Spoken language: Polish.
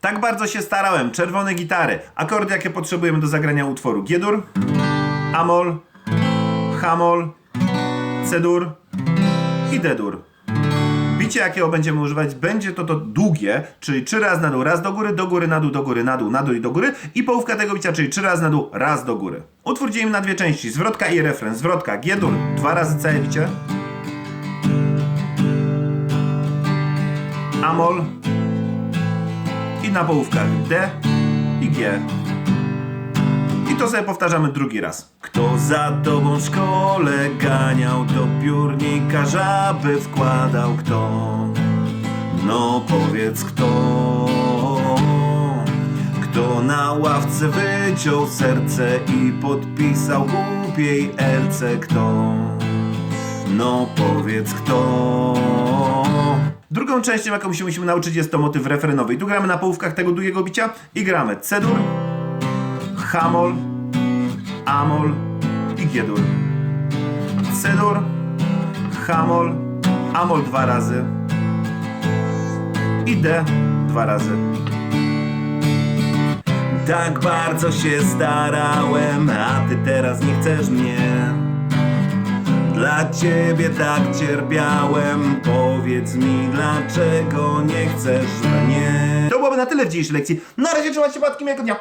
Tak bardzo się starałem. Czerwone gitary. Akordy, jakie potrzebujemy do zagrania utworu. G-dur, Amol, Hamol, C-dur i D-dur. Bicie, jakiego będziemy używać, będzie to to długie, czyli trzy razy na dół, raz do góry, do góry, na dół, do góry, na dół, na dół i do góry i połówka tego bicia, czyli trzy razy na dół, raz do góry. Utwór dzielimy na dwie części, zwrotka i refren. Zwrotka, G-dur, dwa razy całe bicie. Amol i na połówkach D i G. I to sobie powtarzamy drugi raz. Kto za tobą w szkole ganiał do piórnika żaby wkładał kto? No powiedz kto? Kto na ławce wyciął serce i podpisał głupiej Elce kto? No powiedz kto? Drugą częścią, jaką się musimy nauczyć, jest to motyw refrenowy. I tu gramy na połówkach tego długiego bicia i gramy C-dur, Hamol, Amol i G-dur. C-dur, Hamol, Amol dwa razy i D dwa razy. Tak bardzo się starałem, a ty teraz nie chcesz mnie. Dla ciebie tak cierpiałem, powiedz mi dlaczego nie chcesz mnie. To byłoby na tyle w dzisiejszej lekcji. Na razie trzymajcie się, matki miłego dnia.